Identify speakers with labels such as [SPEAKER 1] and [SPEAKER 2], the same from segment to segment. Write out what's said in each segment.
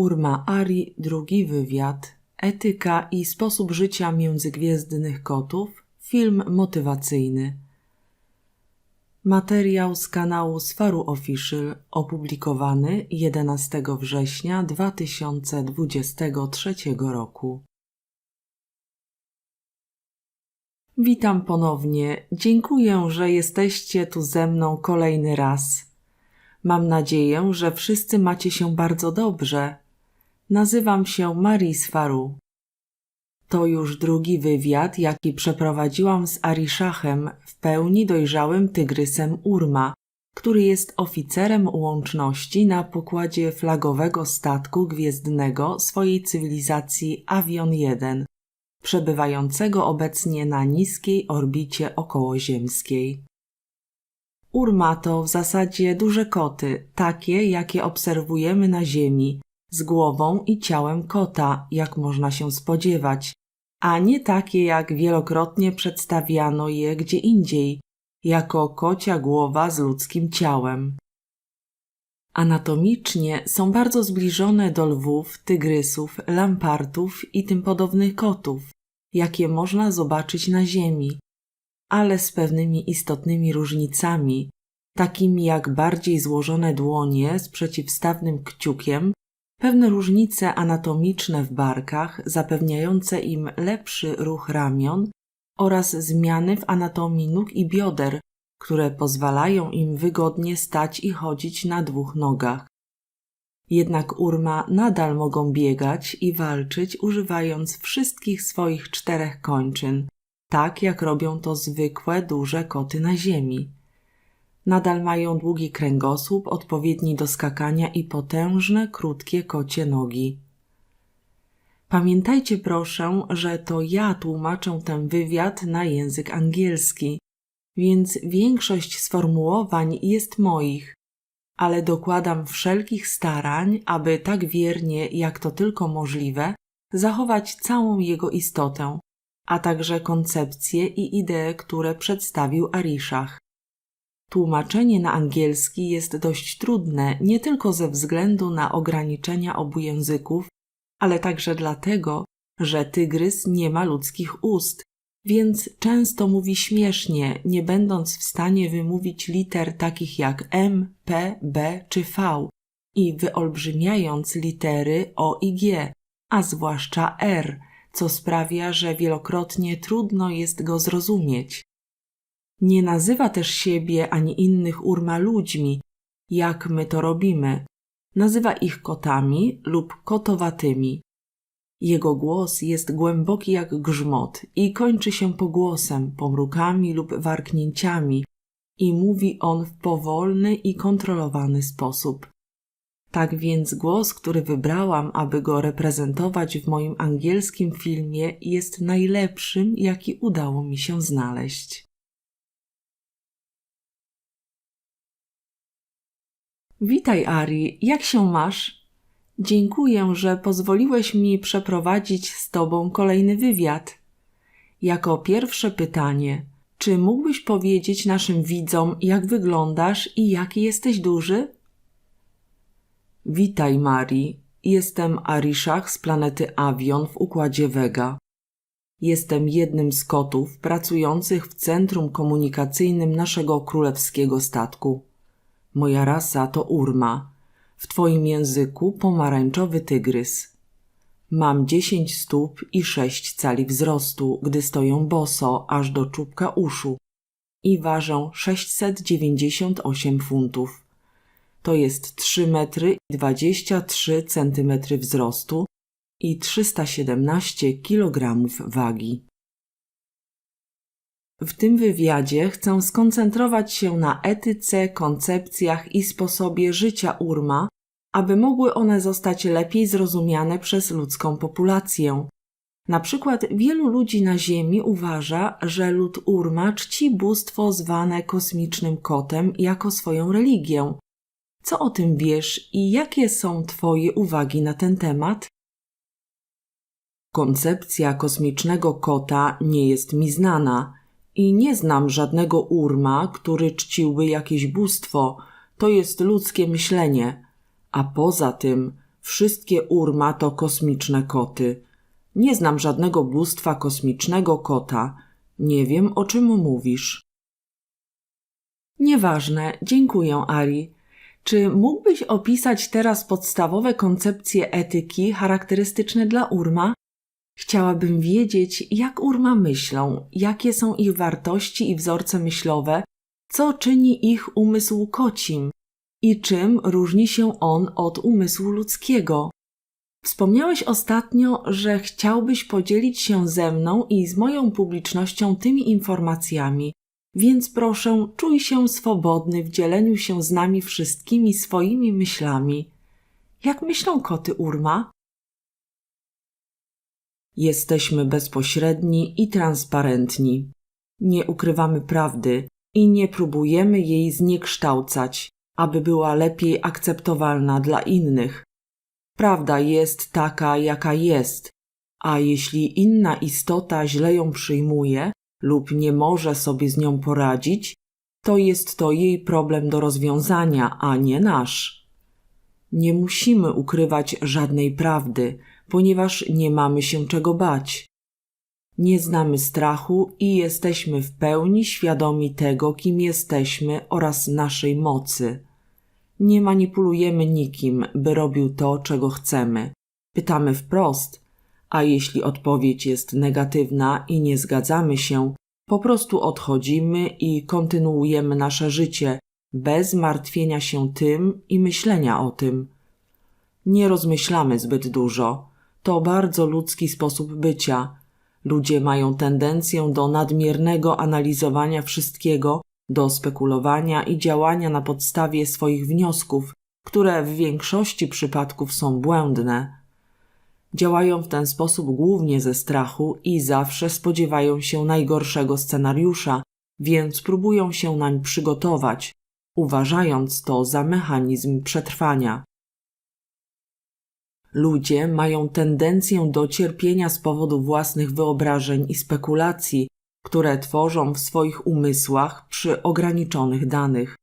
[SPEAKER 1] Urma Ari, drugi wywiad, etyka i sposób życia międzygwiezdnych kotów, film motywacyjny. Materiał z kanału Sfaru Official opublikowany 11 września 2023 roku. Witam ponownie. Dziękuję, że jesteście tu ze mną kolejny raz. Mam nadzieję, że wszyscy macie się bardzo dobrze. Nazywam się Marie Sfaru. To już drugi wywiad, jaki przeprowadziłam z Ariszachem, w pełni dojrzałym tygrysem Urma, który jest oficerem łączności na pokładzie flagowego statku gwiezdnego swojej cywilizacji Avion 1, przebywającego obecnie na niskiej orbicie okołoziemskiej. Urma to w zasadzie duże koty, takie jakie obserwujemy na Ziemi, z głową i ciałem kota, jak można się spodziewać, a nie takie jak wielokrotnie przedstawiano je gdzie indziej, jako kocia głowa z ludzkim ciałem. Anatomicznie są bardzo zbliżone do lwów, tygrysów, lampartów i tym podobnych kotów, jakie można zobaczyć na Ziemi, ale z pewnymi istotnymi różnicami, takimi jak bardziej złożone dłonie z przeciwstawnym kciukiem, pewne różnice anatomiczne w barkach zapewniające im lepszy ruch ramion oraz zmiany w anatomii nóg i bioder, które pozwalają im wygodnie stać i chodzić na dwóch nogach. Jednak urma nadal mogą biegać i walczyć używając wszystkich swoich czterech kończyn, tak jak robią to zwykłe duże koty na ziemi. Nadal mają długi kręgosłup odpowiedni do skakania i potężne, krótkie kocie nogi. Pamiętajcie proszę, że to ja tłumaczę ten wywiad na język angielski, więc większość sformułowań jest moich, ale dokładam wszelkich starań, aby tak wiernie, jak to tylko możliwe, zachować całą jego istotę, a także koncepcje i idee, które przedstawił Ariszach. Tłumaczenie na angielski jest dość trudne nie tylko ze względu na ograniczenia obu języków, ale także dlatego, że tygrys nie ma ludzkich ust, więc często mówi śmiesznie, nie będąc w stanie wymówić liter takich jak M, P, B czy V i wyolbrzymiając litery O i G, a zwłaszcza R, co sprawia, że wielokrotnie trudno jest go zrozumieć. Nie nazywa też siebie ani innych urma ludźmi, jak my to robimy. Nazywa ich kotami lub kotowatymi. Jego głos jest głęboki jak grzmot i kończy się pogłosem, pomrukami lub warknięciami i mówi on w powolny i kontrolowany sposób. Tak więc głos, który wybrałam, aby go reprezentować w moim angielskim filmie, jest najlepszym, jaki udało mi się znaleźć. Witaj, Ari, jak się masz? Dziękuję, że pozwoliłeś mi przeprowadzić z Tobą kolejny wywiad. Jako pierwsze pytanie, czy mógłbyś powiedzieć naszym widzom, jak wyglądasz i jaki jesteś duży? Witaj, Mari. Jestem Ariszach z planety Avion w układzie Vega. Jestem jednym z kotów pracujących w centrum komunikacyjnym naszego królewskiego statku. Moja rasa to urma, w twoim języku pomarańczowy tygrys. Mam dziesięć stóp i sześć cali wzrostu, gdy stoją boso aż do czubka uszu i ważę 698 funtów. To jest 3 metry i 23 centymetry wzrostu i 317 kilogramów wagi. W tym wywiadzie chcę skoncentrować się na etyce, koncepcjach i sposobie życia urma, aby mogły one zostać lepiej zrozumiane przez ludzką populację. Na przykład wielu ludzi na Ziemi uważa, że lud urma czci bóstwo zwane kosmicznym kotem jako swoją religię. Co o tym wiesz i jakie są Twoje uwagi na ten temat? Koncepcja kosmicznego kota nie jest mi znana i nie znam żadnego urma, który czciłby jakieś bóstwo. To jest ludzkie myślenie. A poza tym, Wszystkie urma to kosmiczne koty. Nie znam żadnego bóstwa kosmicznego kota. Nie wiem, o czym mówisz. Nieważne, dziękuję, Ari. Czy mógłbyś opisać teraz podstawowe koncepcje etyki charakterystyczne dla urma? Chciałabym wiedzieć, jak urma myślą, jakie są ich wartości i wzorce myślowe, co czyni ich umysł kocim i czym różni się on od umysłu ludzkiego. Wspomniałeś ostatnio, że chciałbyś podzielić się ze mną i z moją publicznością tymi informacjami, więc proszę, czuj się swobodny w dzieleniu się z nami wszystkimi swoimi myślami. Jak myślą koty Urma? Jesteśmy bezpośredni i transparentni. Nie ukrywamy prawdy i nie próbujemy jej zniekształcać, aby była lepiej akceptowalna dla innych. Prawda jest taka, jaka jest, a jeśli inna istota źle ją przyjmuje lub nie może sobie z nią poradzić, to jest to jej problem do rozwiązania, a nie nasz. Nie musimy ukrywać żadnej prawdy, ponieważ nie mamy się czego bać. Nie znamy strachu i jesteśmy w pełni świadomi tego, kim jesteśmy oraz naszej mocy. Nie manipulujemy nikim, by robił to, czego chcemy. Pytamy wprost, a jeśli odpowiedź jest negatywna i nie zgadzamy się, po prostu odchodzimy i kontynuujemy nasze życie bez martwienia się tym i myślenia o tym. Nie rozmyślamy zbyt dużo. To bardzo ludzki sposób bycia. Ludzie mają tendencję do nadmiernego analizowania wszystkiego, do spekulowania i działania na podstawie swoich wniosków, które w większości przypadków są błędne. Działają w ten sposób głównie ze strachu i zawsze spodziewają się najgorszego scenariusza, więc próbują się nań przygotować, uważając to za mechanizm przetrwania. Ludzie mają tendencję do cierpienia z powodu własnych wyobrażeń i spekulacji, które tworzą w swoich umysłach przy ograniczonych danych.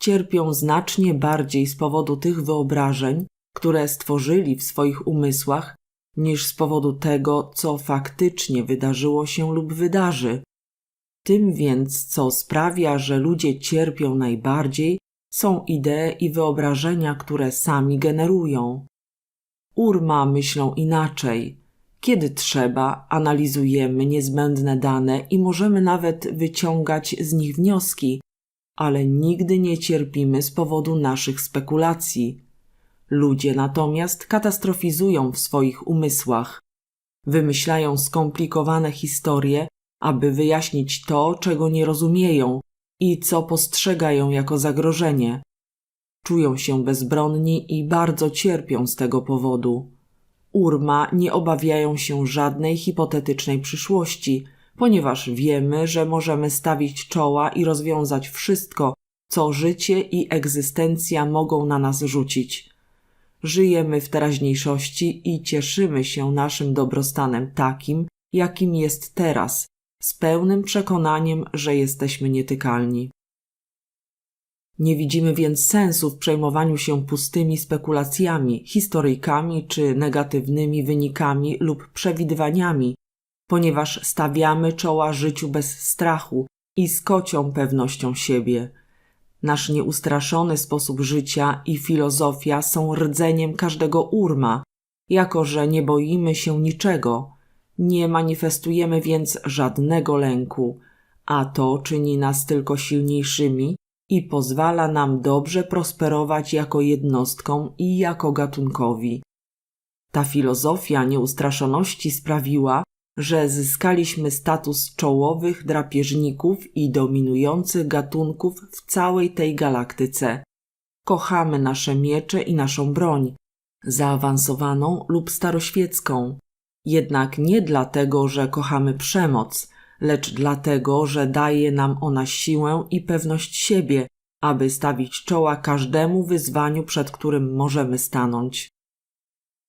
[SPEAKER 1] Cierpią znacznie bardziej z powodu tych wyobrażeń, które stworzyli w swoich umysłach, niż z powodu tego, co faktycznie wydarzyło się lub wydarzy. Tym więc, co sprawia, że ludzie cierpią najbardziej, są idee i wyobrażenia, które sami generują. Urma myślą inaczej. Kiedy trzeba, analizujemy niezbędne dane i możemy nawet wyciągać z nich wnioski, ale nigdy nie cierpimy z powodu naszych spekulacji. Ludzie natomiast katastrofizują w swoich umysłach. Wymyślają skomplikowane historie, aby wyjaśnić to, czego nie rozumieją i co postrzegają jako zagrożenie. Czują się bezbronni i bardzo cierpią z tego powodu. Urma nie obawiają się żadnej hipotetycznej przyszłości, ponieważ wiemy, że możemy stawić czoła i rozwiązać wszystko, co życie i egzystencja mogą na nas rzucić. Żyjemy w teraźniejszości i cieszymy się naszym dobrostanem takim, jakim jest teraz, z pełnym przekonaniem, że jesteśmy nietykalni. Nie widzimy więc sensu w przejmowaniu się pustymi spekulacjami, historyjkami czy negatywnymi wynikami lub przewidywaniami, ponieważ stawiamy czoła życiu bez strachu i z kocią pewnością siebie. Nasz nieustraszony sposób życia i filozofia są rdzeniem każdego urma, jako że nie boimy się niczego, nie manifestujemy więc żadnego lęku, a to czyni nas tylko silniejszymi i pozwala nam dobrze prosperować jako jednostkom i jako gatunkowi. Ta filozofia nieustraszoności sprawiła, że zyskaliśmy status czołowych drapieżników i dominujących gatunków w całej tej galaktyce. Kochamy nasze miecze i naszą broń, zaawansowaną lub staroświecką, jednak nie dlatego, że kochamy przemoc, lecz dlatego, że daje nam ona siłę i pewność siebie, aby stawić czoła każdemu wyzwaniu, przed którym możemy stanąć.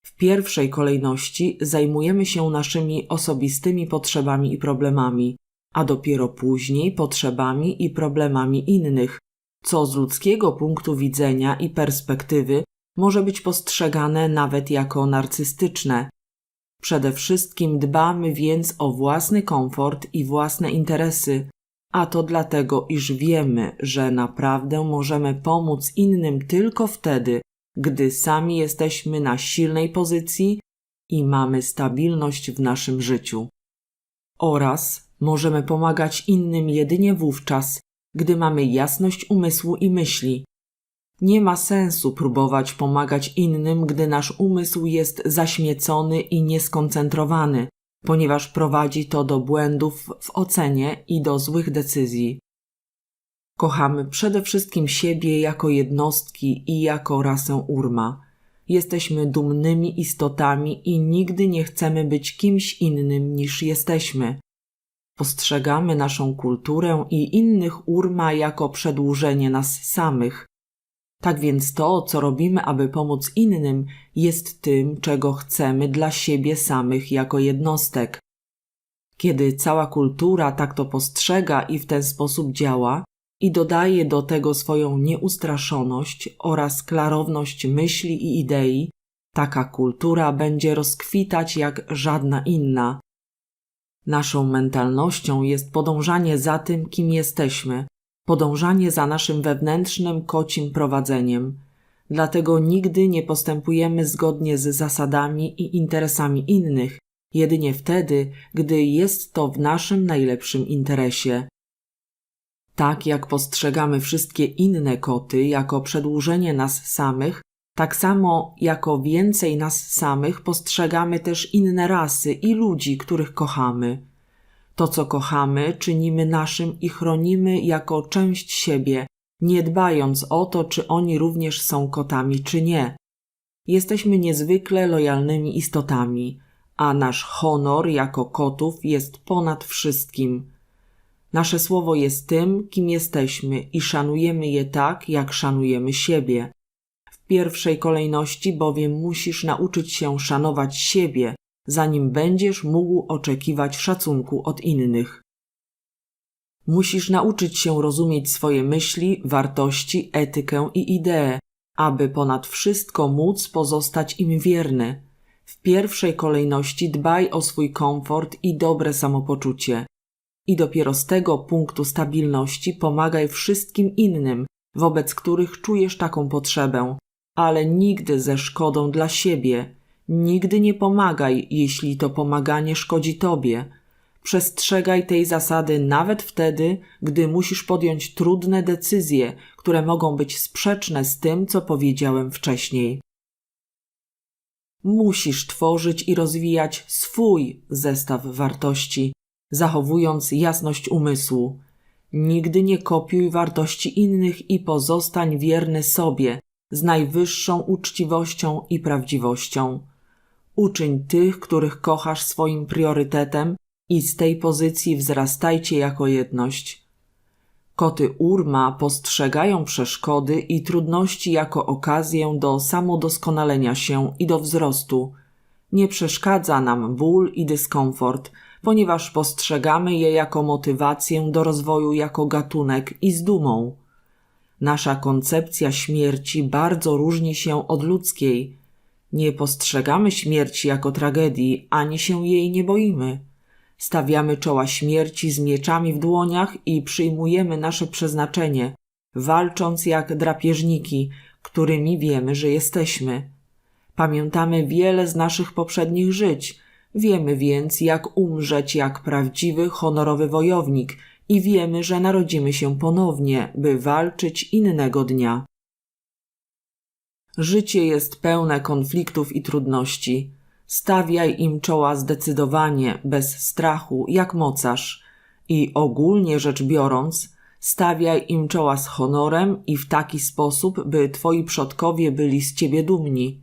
[SPEAKER 1] W pierwszej kolejności zajmujemy się naszymi osobistymi potrzebami i problemami, a dopiero później potrzebami i problemami innych, co z ludzkiego punktu widzenia i perspektywy może być postrzegane nawet jako narcystyczne. Przede wszystkim dbamy więc o własny komfort i własne interesy, a to dlatego, iż wiemy, że naprawdę możemy pomóc innym tylko wtedy, gdy sami jesteśmy na silnej pozycji i mamy stabilność w naszym życiu. Oraz możemy pomagać innym jedynie wówczas, gdy mamy jasność umysłu i myśli. Nie ma sensu próbować pomagać innym, gdy nasz umysł jest zaśmiecony i nieskoncentrowany, ponieważ prowadzi to do błędów w ocenie i do złych decyzji. Kochamy przede wszystkim siebie jako jednostki i jako rasę Urma. Jesteśmy dumnymi istotami i nigdy nie chcemy być kimś innym niż jesteśmy. Postrzegamy naszą kulturę i innych Urma jako przedłużenie nas samych. Tak więc to, co robimy, aby pomóc innym, jest tym, czego chcemy dla siebie samych jako jednostek. Kiedy cała kultura tak to postrzega i w ten sposób działa, i dodaje do tego swoją nieustraszoność oraz klarowność myśli i idei, taka kultura będzie rozkwitać jak żadna inna. Naszą mentalnością jest podążanie za tym, kim jesteśmy, podążanie za naszym wewnętrznym kocim prowadzeniem. Dlatego nigdy nie postępujemy zgodnie z zasadami i interesami innych, jedynie wtedy, gdy jest to w naszym najlepszym interesie. Tak jak postrzegamy wszystkie inne koty jako przedłużenie nas samych, tak samo jako więcej nas samych postrzegamy też inne rasy i ludzi, których kochamy. To, co kochamy, czynimy naszym i chronimy jako część siebie, nie dbając o to, czy oni również są kotami, czy nie. Jesteśmy niezwykle lojalnymi istotami, a nasz honor jako kotów jest ponad wszystkim. Nasze słowo jest tym, kim jesteśmy i szanujemy je tak, jak szanujemy siebie. W pierwszej kolejności bowiem musisz nauczyć się szanować siebie, zanim będziesz mógł oczekiwać szacunku od innych. Musisz nauczyć się rozumieć swoje myśli, wartości, etykę i idee, aby ponad wszystko móc pozostać im wierny. W pierwszej kolejności dbaj o swój komfort i dobre samopoczucie. I dopiero z tego punktu stabilności pomagaj wszystkim innym, wobec których czujesz taką potrzebę, ale nigdy ze szkodą dla siebie. Nigdy nie pomagaj, jeśli to pomaganie szkodzi tobie. Przestrzegaj tej zasady nawet wtedy, gdy musisz podjąć trudne decyzje, które mogą być sprzeczne z tym, co powiedziałem wcześniej. Musisz tworzyć i rozwijać swój zestaw wartości, zachowując jasność umysłu. Nigdy nie kopiuj wartości innych i pozostań wierny sobie z najwyższą uczciwością i prawdziwością. Uczyń tych, których kochasz swoim priorytetem i z tej pozycji wzrastajcie jako jedność. Koty Urma postrzegają przeszkody i trudności jako okazję do samodoskonalenia się i do wzrostu. Nie przeszkadza nam ból i dyskomfort, ponieważ postrzegamy je jako motywację do rozwoju jako gatunek i z dumą. Nasza koncepcja śmierci bardzo różni się od ludzkiej. Nie postrzegamy śmierci jako tragedii, ani się jej nie boimy. Stawiamy czoła śmierci z mieczami w dłoniach i przyjmujemy nasze przeznaczenie, walcząc jak drapieżniki, którymi wiemy, że jesteśmy. Pamiętamy wiele z naszych poprzednich żyć, wiemy więc, jak umrzeć jak prawdziwy, honorowy wojownik i wiemy, że narodzimy się ponownie, by walczyć innego dnia. Życie jest pełne konfliktów i trudności. Stawiaj im czoła zdecydowanie, bez strachu, jak mocarz. I ogólnie rzecz biorąc, stawiaj im czoła z honorem i w taki sposób, by twoi przodkowie byli z ciebie dumni.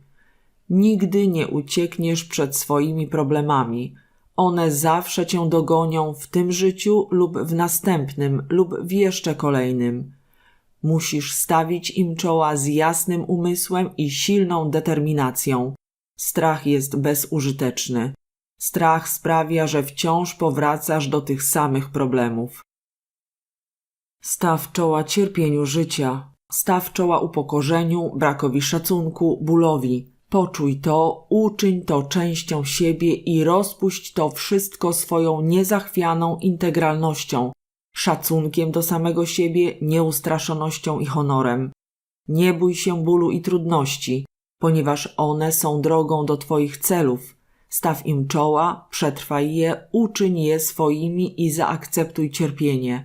[SPEAKER 1] Nigdy nie uciekniesz przed swoimi problemami. One zawsze cię dogonią w tym życiu lub w następnym lub w jeszcze kolejnym. Musisz stawić im czoła z jasnym umysłem i silną determinacją. Strach jest bezużyteczny. Strach sprawia, że wciąż powracasz do tych samych problemów. Staw czoła cierpieniu życia, Staw czoła upokorzeniu, brakowi szacunku, bólowi. Poczuj to, uczyń to częścią siebie i rozpuść to wszystko swoją niezachwianą integralnością, szacunkiem do samego siebie, nieustraszonością i honorem. Nie bój się bólu i trudności, ponieważ one są drogą do Twoich celów. Staw im czoła, przetrwaj je, uczyń je swoimi i zaakceptuj cierpienie.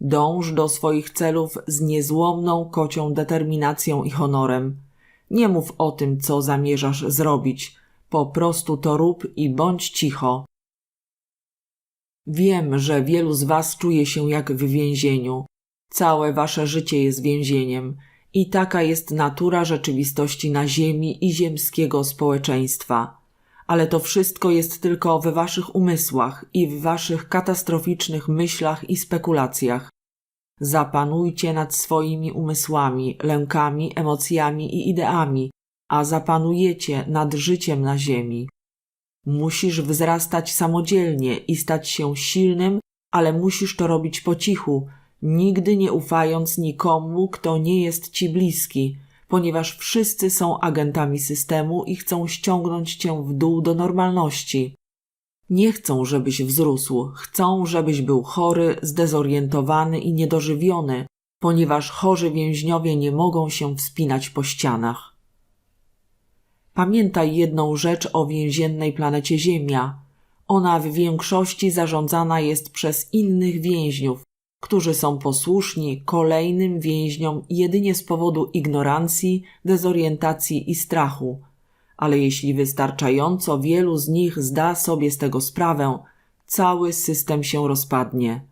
[SPEAKER 1] Dąż do swoich celów z niezłomną kocią determinacją i honorem. Nie mów o tym, co zamierzasz zrobić. Po prostu to rób i bądź cicho. Wiem, że wielu z Was czuje się jak w więzieniu. Całe Wasze życie jest więzieniem. I taka jest natura rzeczywistości na Ziemi i ziemskiego społeczeństwa. Ale to wszystko jest tylko we Waszych umysłach i w Waszych katastroficznych myślach i spekulacjach. Zapanujcie nad swoimi umysłami, lękami, emocjami i ideami, a zapanujecie nad życiem na Ziemi. Musisz wzrastać samodzielnie i stać się silnym, ale musisz to robić po cichu, nigdy nie ufając nikomu, kto nie jest ci bliski, ponieważ wszyscy są agentami systemu i chcą ściągnąć cię w dół do normalności. Nie chcą, żebyś wzrósł, chcą, żebyś był chory, zdezorientowany i niedożywiony, ponieważ chorzy więźniowie nie mogą się wspinać po ścianach. Pamiętaj jedną rzecz o więziennej planecie Ziemia. Ona w większości zarządzana jest przez innych więźniów, którzy są posłuszni kolejnym więźniom jedynie z powodu ignorancji, dezorientacji i strachu. Ale jeśli wystarczająco wielu z nich zda sobie z tego sprawę, cały system się rozpadnie.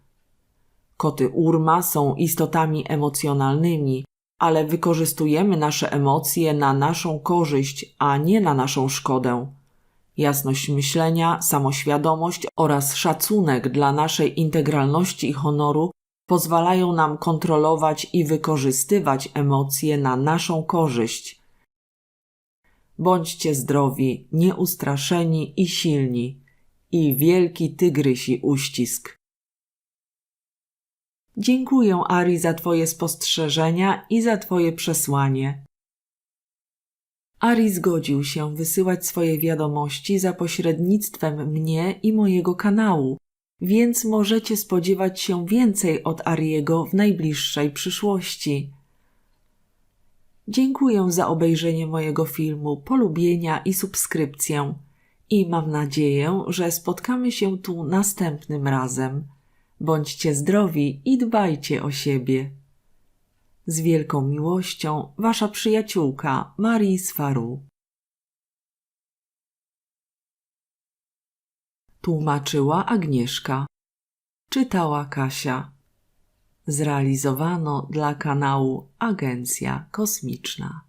[SPEAKER 1] Koty Urma są istotami emocjonalnymi, ale wykorzystujemy nasze emocje na naszą korzyść, a nie na naszą szkodę. Jasność myślenia, samoświadomość oraz szacunek dla naszej integralności i honoru pozwalają nam kontrolować i wykorzystywać emocje na naszą korzyść. Bądźcie zdrowi, nieustraszeni i silni, i wielki tygrysi uścisk. Dziękuję, Ari, za Twoje spostrzeżenia i za Twoje przesłanie. Ari zgodził się wysyłać swoje wiadomości za pośrednictwem mnie i mojego kanału, więc możecie spodziewać się więcej od Ariego w najbliższej przyszłości. Dziękuję za obejrzenie mojego filmu, polubienia i subskrypcję i mam nadzieję, że spotkamy się tu następnym razem. Bądźcie zdrowi i dbajcie o siebie. Z wielką miłością, wasza przyjaciółka Marii Swaru. Tłumaczyła Agnieszka. Czytała Kasia. Zrealizowano dla kanału Agencja Kosmiczna.